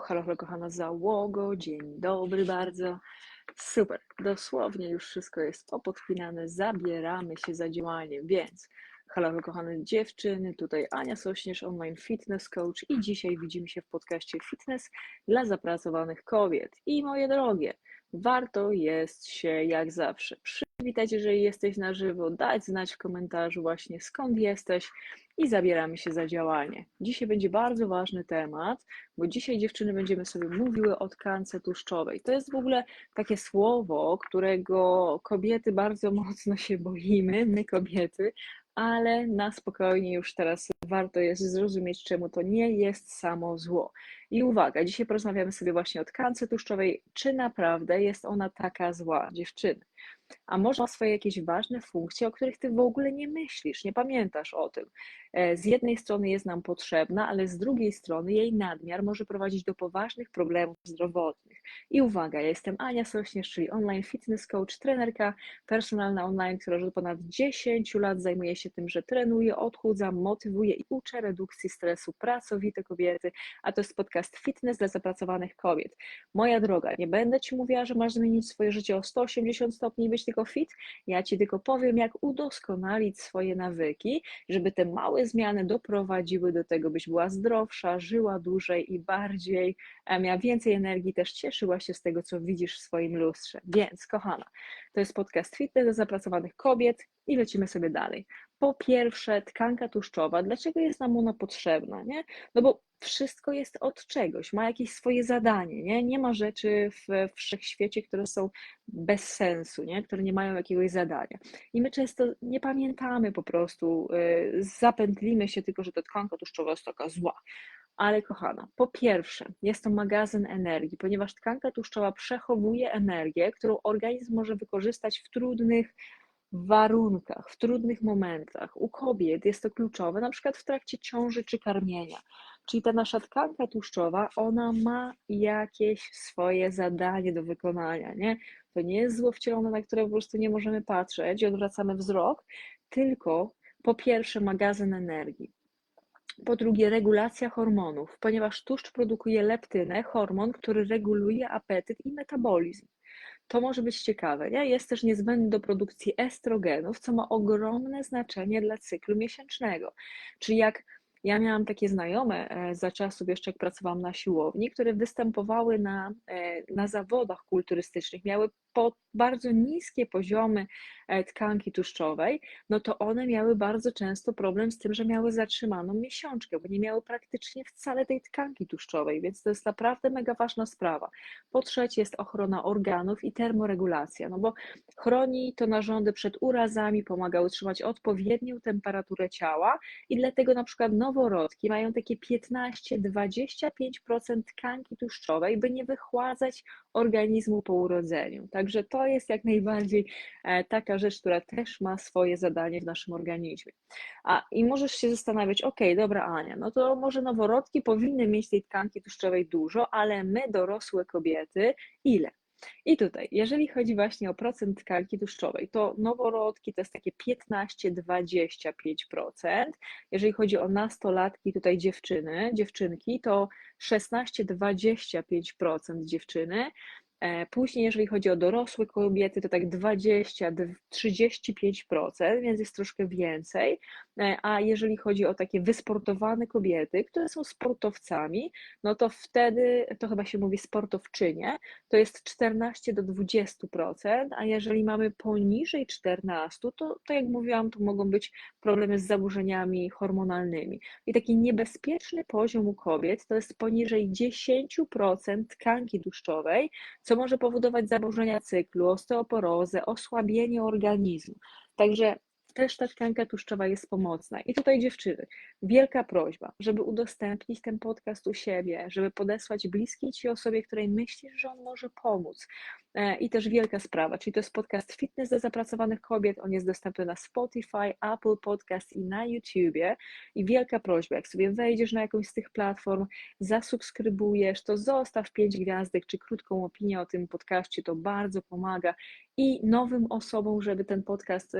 halo, halo, kochana załogo, dzień dobry bardzo. Super, dosłownie już wszystko jest opodpinane, zabieramy się za działanie, więc halo, halo, kochane dziewczyny, tutaj Ania Sośnierz, online fitness coach i dzisiaj widzimy się w podcaście Fitness dla zapracowanych kobiet. I moje drogie, warto jest się jak zawsze przywitać, jeżeli jesteś na żywo, dać znać w komentarzu właśnie skąd jesteś i zabieramy się za działanie. Dzisiaj będzie bardzo ważny temat, bo dzisiaj dziewczyny będziemy sobie mówiły o tkance tłuszczowej. To jest w ogóle takie słowo, którego kobiety bardzo mocno się boimy, my kobiety, ale na spokojnie już teraz warto jest zrozumieć, czemu to nie jest samo zło. I uwaga, dzisiaj porozmawiamy sobie właśnie o tkance tłuszczowej, czy naprawdę jest ona taka zła, dziewczyny a może ma swoje jakieś ważne funkcje, o których ty w ogóle nie myślisz, nie pamiętasz o tym. E, z jednej strony jest nam potrzebna, ale z drugiej strony jej nadmiar może prowadzić do poważnych problemów zdrowotnych. I uwaga, ja jestem Ania Sośnierz, czyli online fitness coach, trenerka personalna online, która już od ponad 10 lat zajmuje się tym, że trenuje, odchudzam, motywuje i uczę redukcji stresu pracowite kobiety, a to jest podcast Fitness dla zapracowanych kobiet. Moja droga, nie będę Ci mówiła, że masz zmienić swoje życie o 180 stopni i być tylko fit, ja Ci tylko powiem, jak udoskonalić swoje nawyki, żeby te małe zmiany doprowadziły do tego, byś była zdrowsza, żyła dłużej i bardziej, miała więcej energii, też cieszyła się z tego, co widzisz w swoim lustrze. Więc, kochana, to jest podcast Fitness dla zapracowanych kobiet i lecimy sobie dalej. Po pierwsze, tkanka tłuszczowa. Dlaczego jest nam ona potrzebna? Nie? No bo wszystko jest od czegoś, ma jakieś swoje zadanie. Nie, nie ma rzeczy w wszechświecie, które są bez sensu, nie? które nie mają jakiegoś zadania. I my często nie pamiętamy po prostu, yy, zapętlimy się tylko, że ta tkanka tłuszczowa jest taka zła. Ale kochana, po pierwsze, jest to magazyn energii, ponieważ tkanka tłuszczowa przechowuje energię, którą organizm może wykorzystać w trudnych warunkach, w trudnych momentach. U kobiet jest to kluczowe, na przykład w trakcie ciąży czy karmienia. Czyli ta nasza tkanka tłuszczowa, ona ma jakieś swoje zadanie do wykonania, nie? To nie jest złowcielone, na które po prostu nie możemy patrzeć i odwracamy wzrok, tylko po pierwsze magazyn energii. Po drugie, regulacja hormonów, ponieważ tłuszcz produkuje leptynę, hormon, który reguluje apetyt i metabolizm. To może być ciekawe. Nie? Jest też niezbędny do produkcji estrogenów, co ma ogromne znaczenie dla cyklu miesięcznego. Czyli jak ja miałam takie znajome e, za czasów jeszcze jak pracowałam na siłowni, które występowały na, e, na zawodach kulturystycznych, miały po bardzo niskie poziomy e, tkanki tłuszczowej, no to one miały bardzo często problem z tym, że miały zatrzymaną miesiączkę, bo nie miały praktycznie wcale tej tkanki tłuszczowej, więc to jest naprawdę mega ważna sprawa. Po trzecie jest ochrona organów i termoregulacja, no bo chroni to narządy przed urazami, pomaga utrzymać odpowiednią temperaturę ciała i dlatego na przykład noworodki mają takie 15-25% tkanki tłuszczowej, by nie wychładzać organizmu po urodzeniu. Także to jest jak najbardziej e, taka rzecz, która też ma swoje zadanie w naszym organizmie. A i możesz się zastanawiać, ok, dobra Ania, no to może noworodki powinny mieć tej tkanki tłuszczowej dużo, ale my dorosłe kobiety ile? I tutaj, jeżeli chodzi właśnie o procent tkanki tłuszczowej, to noworodki to jest takie 15-25%. Jeżeli chodzi o nastolatki, tutaj dziewczyny, dziewczynki, to 16-25% dziewczyny. E, później, jeżeli chodzi o dorosłe kobiety, to tak 20-35%, więc jest troszkę więcej. E, a jeżeli chodzi o takie wysportowane kobiety, które są sportowcami, no to wtedy, to chyba się mówi sportowczynie, to jest 14 do 20%, a jeżeli mamy poniżej 14, to, to jak mówiłam, to mogą być problemy z zaburzeniami hormonalnymi. I taki niebezpieczny poziom u kobiet to jest poniżej 10% tkanki tłuszczowej, co może powodować zaburzenia cyklu, osteoporozę, osłabienie organizmu. Także też ta tkanka tłuszczowa jest pomocna. I tutaj dziewczyny, wielka prośba, żeby udostępnić ten podcast u siebie, żeby podesłać bliskiej Ci osobie, której myślisz, że on może pomóc. E, I też wielka sprawa, czyli to jest podcast Fitness dla zapracowanych kobiet. On jest dostępny na Spotify, Apple Podcast i na YouTubie. I wielka prośba, jak sobie wejdziesz na jakąś z tych platform, zasubskrybujesz, to zostaw pięć gwiazdek czy krótką opinię o tym podcaście, to bardzo pomaga i nowym osobom, żeby ten podcast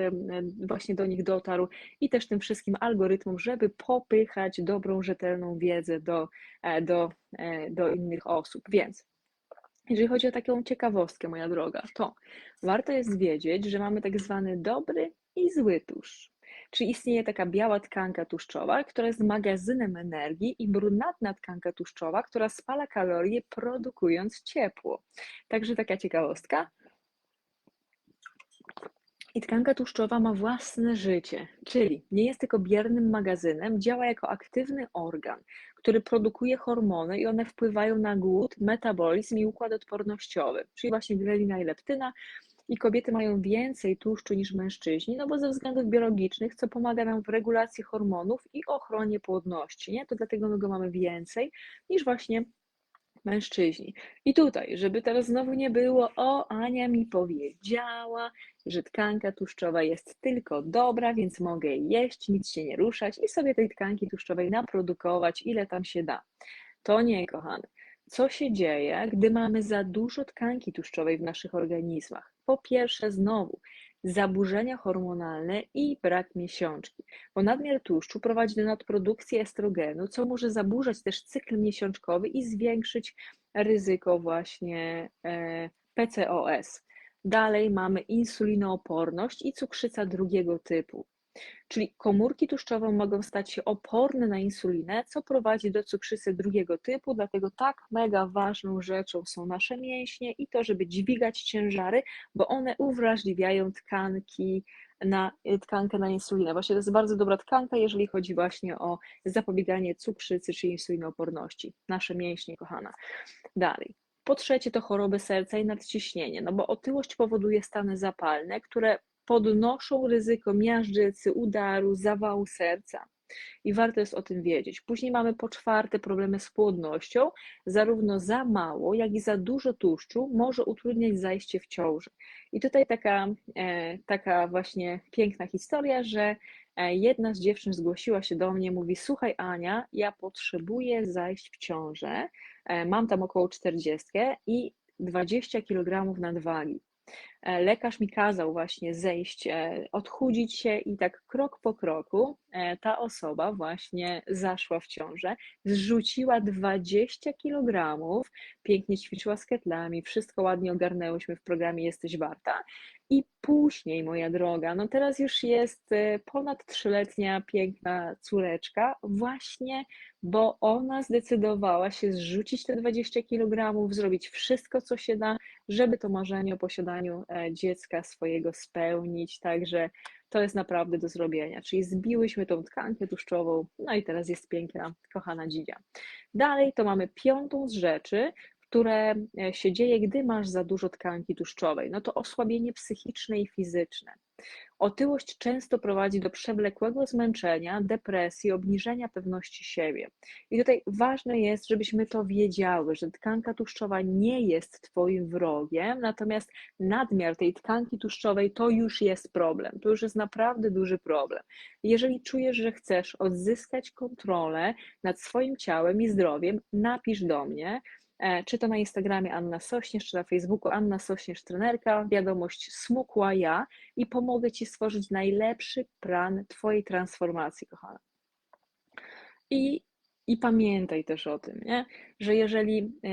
właśnie do nich dotarł i też tym wszystkim algorytmom, żeby popychać dobrą, rzetelną wiedzę do, e, do, e, do innych osób. Więc jeżeli chodzi o taką ciekawostkę, moja droga, to warto jest wiedzieć, że mamy tak zwany dobry i zły tłuszcz. Czyli istnieje taka biała tkanka tłuszczowa, która jest magazynem energii i brunatna tkanka tłuszczowa, która spala kalorie, produkując ciepło. Także taka ciekawostka. I tkanka tłuszczowa ma własne życie, czyli nie jest tylko biernym magazynem, działa jako aktywny organ, który produkuje hormony i one wpływają na głód, metabolizm i układ odpornościowy, czyli właśnie grelina i leptyna. I kobiety mają więcej tłuszczu niż mężczyźni, no bo ze względów biologicznych, co pomaga nam w regulacji hormonów i ochronie płodności, nie? To dlatego my go mamy więcej niż właśnie mężczyźni. I tutaj, żeby teraz znowu nie było, o, Ania mi powiedziała, że tkanka tłuszczowa jest tylko dobra, więc mogę jeść, nic się nie ruszać i sobie tej tkanki tłuszczowej naprodukować, ile tam się da. To nie, kochany. Co się dzieje, gdy mamy za dużo tkanki tłuszczowej w naszych organizmach? Po pierwsze, znowu, zaburzenia hormonalne i brak miesiączki, bo nadmiar tłuszczu prowadzi do nadprodukcji estrogenu, co może zaburzać też cykl miesiączkowy i zwiększyć ryzyko właśnie e, PCOS. Dalej mamy insulinooporność i cukrzyca drugiego typu. Czyli komórki tłuszczowe mogą stać się oporne na insulinę, co prowadzi do cukrzycy drugiego typu, dlatego tak mega ważną rzeczą są nasze mięśnie i to, żeby dźwigać ciężary, bo one uwrażliwiają tkanki na tkankę na insulinę. Właśnie to jest bardzo dobra tkanka, jeżeli chodzi właśnie o zapobieganie cukrzycy czy insulinooporności. Nasze mięśnie, kochana. Dalej. Po trzecie to choroby serca i nadciśnienie, no bo otyłość powoduje stany zapalne, które podnoszą ryzyko miażdżycy, udaru, zawału serca. I warto jest o tym wiedzieć. Później mamy po czwarte problemy z płodnością. Zarówno za mało, jak i za dużo tłuszczu może utrudniać zajście w ciąży. I tutaj taka, e, taka właśnie piękna historia, że e, jedna z dziewczyn zgłosiła się do mnie, mówi: Słuchaj, Ania, ja potrzebuję zajść w ciążę. E, mam tam około 40 i 20 kg nadwagi. E, lekarz mi kazał właśnie zejść, e, odchudzić się i tak krok po kroku e, ta osoba właśnie zaszła w ciążę, zrzuciła 20 kg, pięknie ćwiczyła z ketlami, wszystko ładnie ogarnęłyśmy w programie Jesteś Warta. I później, moja droga, no teraz już jest ponad trzyletnia piękna córeczka, właśnie bo ona zdecydowała się zrzucić te 20 kg, zrobić wszystko, co się da, żeby to marzenie o posiadaniu e, dziecka swojego spełnić. Także to jest naprawdę do zrobienia. Czyli zbiłyśmy tą tkankę tłuszczową, no i teraz jest piękna, kochana dzidzia. Dalej to mamy piątą z rzeczy, które e, się dzieje, gdy masz za dużo tkanki tłuszczowej. No to osłabienie psychiczne i fizyczne. Otyłość często prowadzi do przewlekłego zmęczenia, depresji, obniżenia pewności siebie. I tutaj ważne jest, żebyśmy to wiedziały, że tkanka tłuszczowa nie jest Twoim wrogiem, natomiast nadmiar tej tkanki tłuszczowej to już jest problem. To już jest naprawdę duży problem. Jeżeli czujesz, że chcesz odzyskać kontrolę nad swoim ciałem i zdrowiem, napisz do mnie. E, czy to na Instagramie Anna Sośnierz, czy na Facebooku Anna Sośnierz Trenerka, wiadomość smukła ja i pomogę Ci stworzyć najlepszy plan Twojej transformacji, kochana. I, i pamiętaj też o tym, nie? że jeżeli e,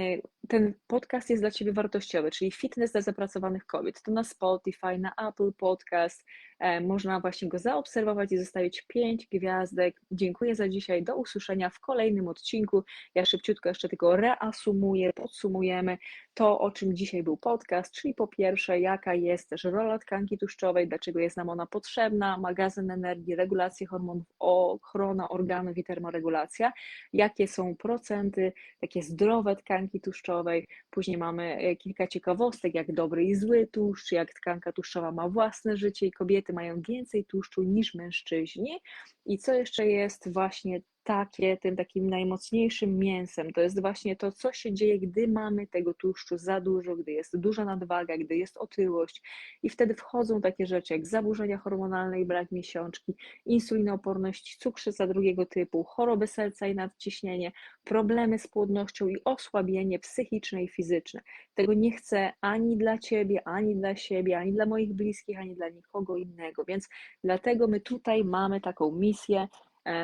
ten podcast jest dla Ciebie wartościowy, czyli fitness dla zapracowanych kobiet, to na Spotify, na Apple Podcast e, można właśnie go zaobserwować i zostawić 5 gwiazdek. Dziękuję za dzisiaj. Do usłyszenia w kolejnym odcinku. Ja szybciutko jeszcze tylko reasumuję, podsumujemy to, o czym dzisiaj był podcast, czyli po pierwsze, jaka jest też rola tkanki tłuszczowej, dlaczego jest nam ona potrzebna, magazyn energii, regulacja hormonów, ochrona organów i termoregulacja, jakie są procenty, takie zdrowe tkanki tłuszczowej. Później mamy e, kilka ciekawostek, jak dobry i zły tłuszcz, jak tkanka tłuszczowa ma własne życie i kobiety mają więcej tłuszczu niż mężczyźni. I co jeszcze jest właśnie takie tym takim najmocniejszym mięsem. To jest właśnie to, co się dzieje, gdy mamy tego tłuszczu za dużo, gdy jest duża nadwaga, gdy jest otyłość i wtedy wchodzą takie rzeczy jak zaburzenia hormonalne i brak miesiączki, insulinooporność, cukrzyca drugiego typu, choroby serca i nadciśnienie, problemy z płodnością i osłabienie psychiczne i fizyczne. Tego nie chcę ani dla Ciebie, ani dla siebie, ani dla moich bliskich, ani dla nikogo innego, więc dlatego my tutaj mamy taką misję,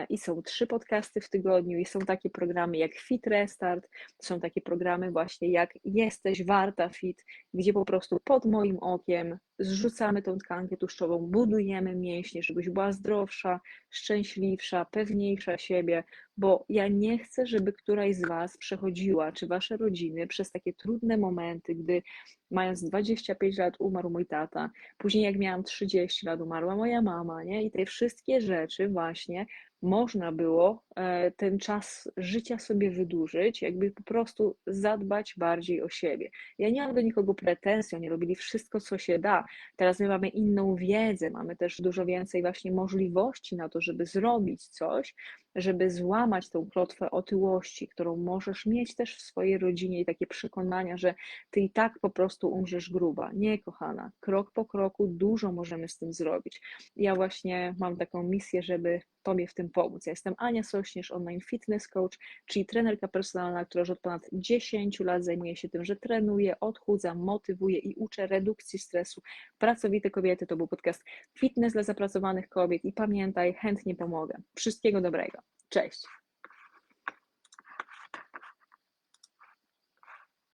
i są trzy podcasty w tygodniu, i są takie programy jak Fit Restart, są takie programy właśnie jak Jesteś Warta Fit, gdzie po prostu pod moim okiem zrzucamy tą tkankę tłuszczową, budujemy mięśnie, żebyś była zdrowsza, szczęśliwsza, pewniejsza siebie, bo ja nie chcę, żeby któraś z Was przechodziła, czy Wasze rodziny, przez takie trudne momenty, gdy mając 25 lat umarł mój tata, później jak miałam 30 lat umarła moja mama, nie? I te wszystkie rzeczy właśnie można było e, ten czas życia sobie wydłużyć, jakby po prostu zadbać bardziej o siebie. Ja nie mam do nikogo pretensji, oni robili wszystko, co się da. Teraz my mamy inną wiedzę, mamy też dużo więcej właśnie możliwości na to, żeby zrobić coś, żeby złamać tą klotwę otyłości, którą możesz mieć też w swojej rodzinie i takie przekonania, że ty i tak po prostu umrzesz gruba. Nie, kochana, krok po kroku dużo możemy z tym zrobić. Ja właśnie mam taką misję, żeby Tobie w tym pomóc. Ja jestem Ania Sośnierz, online fitness coach, czyli trenerka personalna, która już od ponad 10 lat zajmuje się tym, że trenuje, odchudzam, motywuje i uczę redukcji stresu. Pracowite kobiety to był podcast Fitness dla zapracowanych kobiet i pamiętaj, chętnie pomogę. Wszystkiego dobrego. Cześć.